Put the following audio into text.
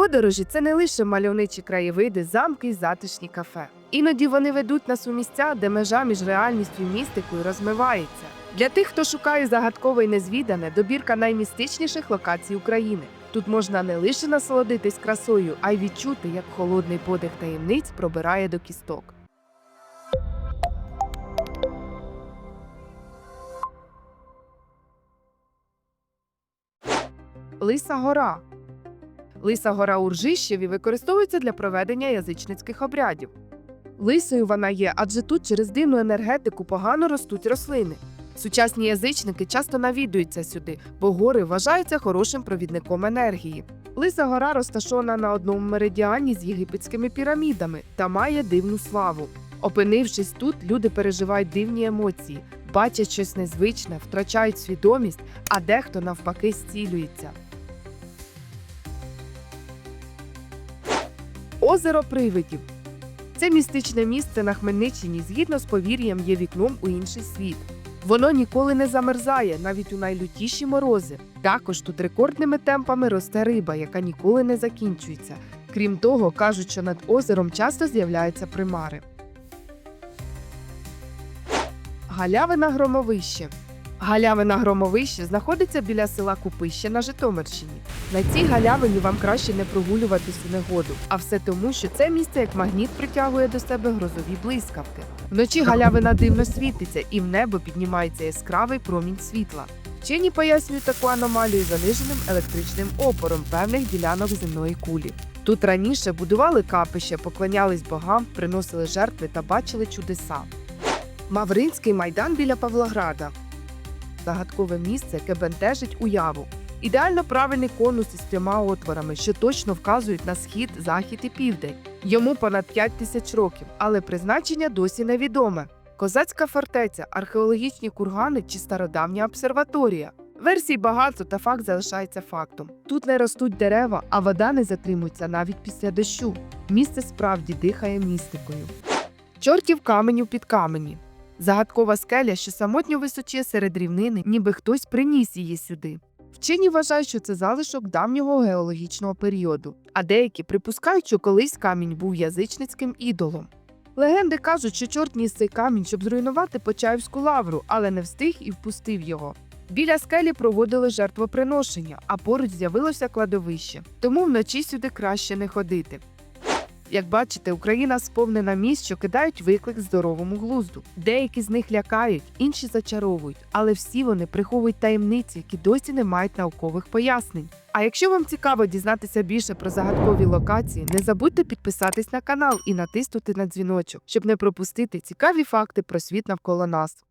Подорожі це не лише мальовничі краєвиди, замки й затишні кафе. Іноді вони ведуть нас у місця, де межа між реальністю і містикою розмивається. Для тих, хто шукає загадкове й незвідане, добірка наймістичніших локацій України. Тут можна не лише насолодитись красою, а й відчути, як холодний подих таємниць пробирає до кісток. Лиса гора. Лиса гора у Ржищеві використовується для проведення язичницьких обрядів. Лисою вона є, адже тут через дивну енергетику погано ростуть рослини. Сучасні язичники часто навідуються сюди, бо гори вважаються хорошим провідником енергії. Лиса гора розташована на одному меридіані з єгипетськими пірамідами та має дивну славу. Опинившись тут, люди переживають дивні емоції, бачать щось незвичне, втрачають свідомість, а дехто навпаки зцілюється. Озеро Привидів. Це містичне місце на Хмельниччині, згідно з повір'ям, є вікном у інший світ. Воно ніколи не замерзає, навіть у найлютіші морози. Також тут рекордними темпами росте риба, яка ніколи не закінчується. Крім того, кажуть, що над озером часто з'являються примари. Галявина Громовище. Галявина Громовище знаходиться біля села Купище на Житомирщині. На цій галявині вам краще не прогулюватись у негоду, а все тому, що це місце як магніт притягує до себе грозові блискавки. Вночі галявина дивно світиться, і в небо піднімається яскравий промінь світла. Вчені пояснюють таку аномалію заниженим електричним опором певних ділянок земної кулі. Тут раніше будували капище, поклонялись богам, приносили жертви та бачили чудеса. Мавринський майдан біля Павлограда загадкове місце, яке бентежить уяву. Ідеально правильний конус із трьома отворами, що точно вказують на схід, захід і південь. Йому понад 5 тисяч років, але призначення досі невідоме. Козацька фортеця, археологічні кургани чи стародавня обсерваторія. Версій багато, та факт залишається фактом. Тут не ростуть дерева, а вода не затримується навіть після дощу. Місце справді дихає містикою. Чортів каменю під камені. Загадкова скеля, що самотньо височіє серед рівнини, ніби хтось приніс її сюди. Вчені вважають, що це залишок давнього геологічного періоду, а деякі припускають, що колись камінь був язичницьким ідолом. Легенди кажуть, що чорт ніс цей камінь, щоб зруйнувати Почаївську лавру, але не встиг і впустив його. Біля скелі проводили жертвоприношення, а поруч з'явилося кладовище, тому вночі сюди краще не ходити. Як бачите, Україна сповнена місць, що кидають виклик здоровому глузду. Деякі з них лякають, інші зачаровують, але всі вони приховують таємниці, які досі не мають наукових пояснень. А якщо вам цікаво дізнатися більше про загадкові локації, не забудьте підписатись на канал і натиснути на дзвіночок, щоб не пропустити цікаві факти про світ навколо нас.